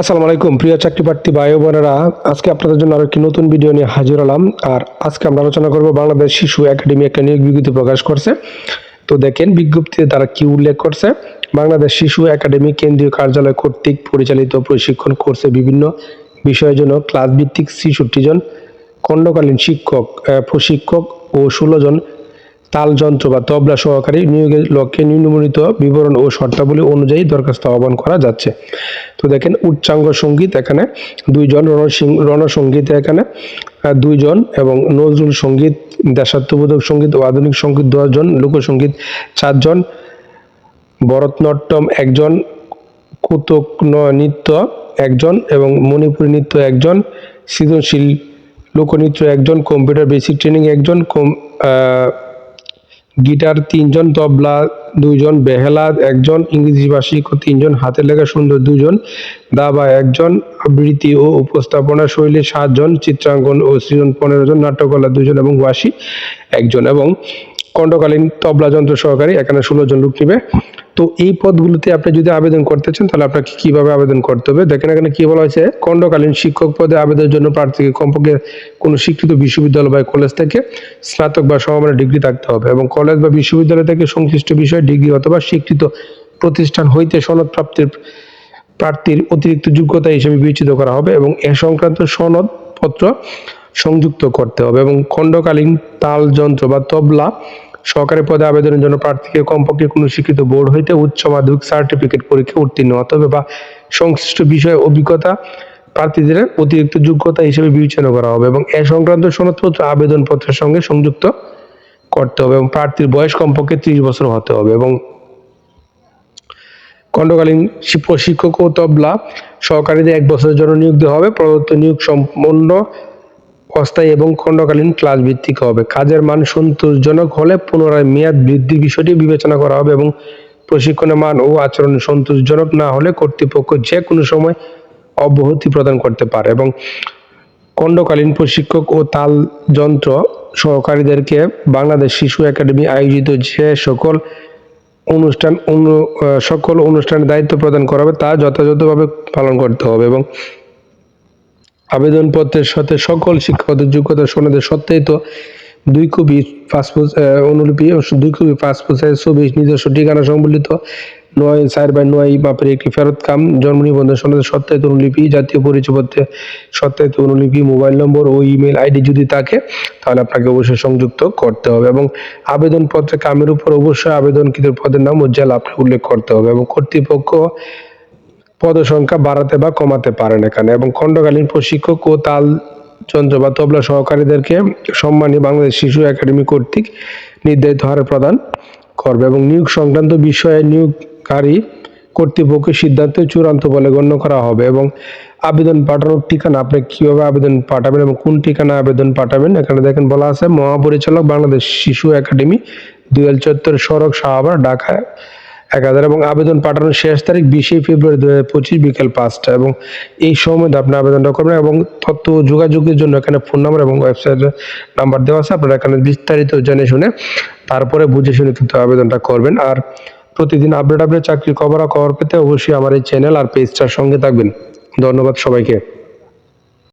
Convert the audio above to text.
আসসালামু আলাইকুম, প্রিয় চাকরি প্রার্থী ভাই বোনেরা। আজকে আপনাদের জন্য আরও একটি নতুন ভিডিও নিয়ে হাজির হলাম। আর আজকে আমরা আলোচনা করব বাংলাদেশ শিশু একাডেমি একটা নিয়োগ বিজ্ঞপ্তি প্রকাশ করছে। তো দেখেন, বিজ্ঞপ্তিতে তারা কি উল্লেখ করছে? বাংলাদেশ শিশু একাডেমি কেন্দ্রীয় কার্যালয় কর্তৃক পরিচালিত প্রশিক্ষণ কোর্সে বিভিন্ন বিষয়ের জন্য ক্লাস ভিত্তিক ছেষট্টি জন, খণ্ডকালীন শিক্ষক প্রশিক্ষক ও ষোলো জন তালযন্ত্র বা তবলা সহকারী নিয়োগের লক্ষ্যে নিম্নবর্ণিত বিবরণ ও শর্তাবলী অনুযায়ী দরখাস্ত আহ্বান করা যাচ্ছে। তো দেখেন, উচ্চাঙ্গ সংগীত এখানে, দুইজন রণসিং রণসঙ্গীত এখানে দুইজন এবং নজরুল সংগীত, দেশাত্মবোধক সংগীত ও আধুনিক সংগীত দশজন, লোকসঙ্গীত চারজন, ভরতনাট্যম একজন কুতক নৃত্য একজন এবং মণিপুরী নৃত্য একজন, সৃজনশীল লোকনৃত্য একজন, কম্পিউটার বেসিক ট্রেনিং একজন, কম গিটার তিনজন, তবলা দুইজন বেহেলা একজন, ইংরেজি ভাষিক ও তিনজন হাতে লেখা সুন্দর দুজন, দাবা একজন, আবৃত্তি ও উপস্থাপনা শৈলী সাতজন, চিত্রাঙ্কন ও সৃজন পনেরো জন নাট্যকলা দুজন এবং ওয়াসি একজন এবং খণ্ডকালীন তবলা যন্ত্র সহকারী এখানে ষোলো জন লোক নিবে। তো এই পদগুলোতে আপনি যদি আবেদন করতে চান, তাহলে আপনাকে কীভাবে আবেদন করতে হবে? দেখেন এখানে কি বলা হয়েছে? খণ্ডকালীন শিক্ষক পদে আবেদনের জন্য প্রার্থীকে কমপক্ষে কোনো স্বীকৃত বিশ্ববিদ্যালয় বা কলেজ থেকে স্নাতক বা সমমানের ডিগ্রি থাকতে হবে এবং কলেজ বা বিশ্ববিদ্যালয় থেকে সংশ্লিষ্ট বিষয়ে ডিগ্রি অথবা স্বীকৃত প্রতিষ্ঠান হইতে সনদ প্রাপ্তির প্রার্থীর অতিরিক্ত যোগ্যতা হিসেবে বিবেচিত করা হবে এবং এ সংক্রান্ত সনদপত্র সংযুক্ত করতে হবে এবং খণ্ডকালীন তাল যন্ত্র বা তবলা সহকারী পদে আবেদনের জন্য প্রার্থীকে কমপক্ষে কোনো স্বীকৃত বোর্ড হইতে উচ্চ মাধ্যমিক সার্টিফিকেট পরীক্ষা উত্তীর্ণ হতে হবে বা সংশ্লিষ্ট বিষয়ে অভিজ্ঞতা প্রার্থীদের অতিরিক্ত যোগ্যতা হিসেবে বিবেচনা করা হবে এবং এ সংক্রান্ত সনদপত্র, আবেদনপত্রের সঙ্গে সংযুক্ত করতে হবে এবং প্রার্থীর বয়স কমপক্ষে ত্রিশ বছর হতে হবে এবং খণ্ডকালীন প্রশিক্ষক ও তবলা সহকারীদের এক বছরের জন্য নিয়োগ দেওয়া হবে। প্রদত্ত নিয়োগ সম্পন্ন অস্থায়ী এবং খণ্ডকালীন ক্লাস ভিত্তিক হবে। কাজের মান সন্তোষজনক হলে পুনরায় মেয়াদ বৃদ্ধির বিষয়টি বিবেচনা করা হবে এবং প্রশিক্ষণের মান ও আচরণ সন্তোষজনক না হলে কর্তৃপক্ষ যে কোনো সময় অব্যাহতি প্রদান করতে পারে এবং খণ্ডকালীন প্রশিক্ষক ও তাল যন্ত্র সহকারীদেরকে বাংলাদেশ শিশু একাডেমি আয়োজিত যে সকল অনুষ্ঠান অনু সকল অনুষ্ঠানের দায়িত্ব প্রদান করা হবে তা যথাযথভাবে পালন করতে হবে এবং আবেদনপত্রের সাথে সকল শিক্ষাগত যোগ্যতা সনদের সত্যায়িত দুই কপি পাসপোর্ট অনুলিপি দুই কপি পাসপোর্ট সাইজ, ছবি, নিজস্ব ঠিকানা সম্বলিত নয় চার বাই নয় মাপের একটি ফেরত কাম, জন্ম নিবন্ধন সনদের সত্যায়িত অনুলিপি, জাতীয় পরিচয়পত্রে সত্যায়িত অনুলিপি, মোবাইল নম্বর ও ইমেল আইডি যদি থাকে, তাহলে আপনাকে অবশ্যই সংযুক্ত করতে হবে এবং আবেদনপত্রে কামের উপর অবশ্যই আবেদনকৃত পদের নাম ও জেলা আপনাকে উল্লেখ করতে হবে এবং কর্তৃপক্ষ পদসংখ্যা বাড়াতে বা কমাতে পারেন এখানে। এবং খণ্ডকালীন প্রশিক্ষক ও তাল যন্ত্র বা তবলা সহকারীদেরকে সম্মানী বাংলাদেশ শিশু একাডেমি কর্তৃক নির্ধারিত হারে প্রদান করবে এবং নিয়োগ সংক্রান্ত বিষয়ে নিয়োগকারী কর্তৃপক্ষের সিদ্ধান্ত চূড়ান্ত বলে গণ্য করা হবে এবং আবেদন পাঠানোর ঠিকানা আপনি কীভাবে আবেদন পাঠাবেন এবং কোন ঠিকানা আবেদন পাঠাবেন এখানে দেখেন বলা আছে, মহাপরিচালক বাংলাদেশ শিশু একাডেমি দুয়াল চত্বর সড়ক শাহবাগ, ঢাকা এক হাজার এবং আবেদন পাঠানোর শেষ তারিখ বিশে ফেব্রুয়ারি দু হাজার পঁচিশ বিকেল পাঁচটা এবং এই সময় আপনি আবেদনটা করবেন এবং তথ্য যোগাযোগের জন্য এখানে ফোন নাম্বার এবং ওয়েবসাইট নাম্বার দেওয়া আছে। আপনারা এখানে বিস্তারিত জেনে শুনে তারপরে বুঝে শুনে কিন্তু আবেদনটা করবেন। আর প্রতিদিন আপডেট আপডেট চাকরি খবর খবর পেতে অবশ্যই আমার এই চ্যানেল আর পেজটার সঙ্গে থাকবেন। ধন্যবাদ সবাইকে।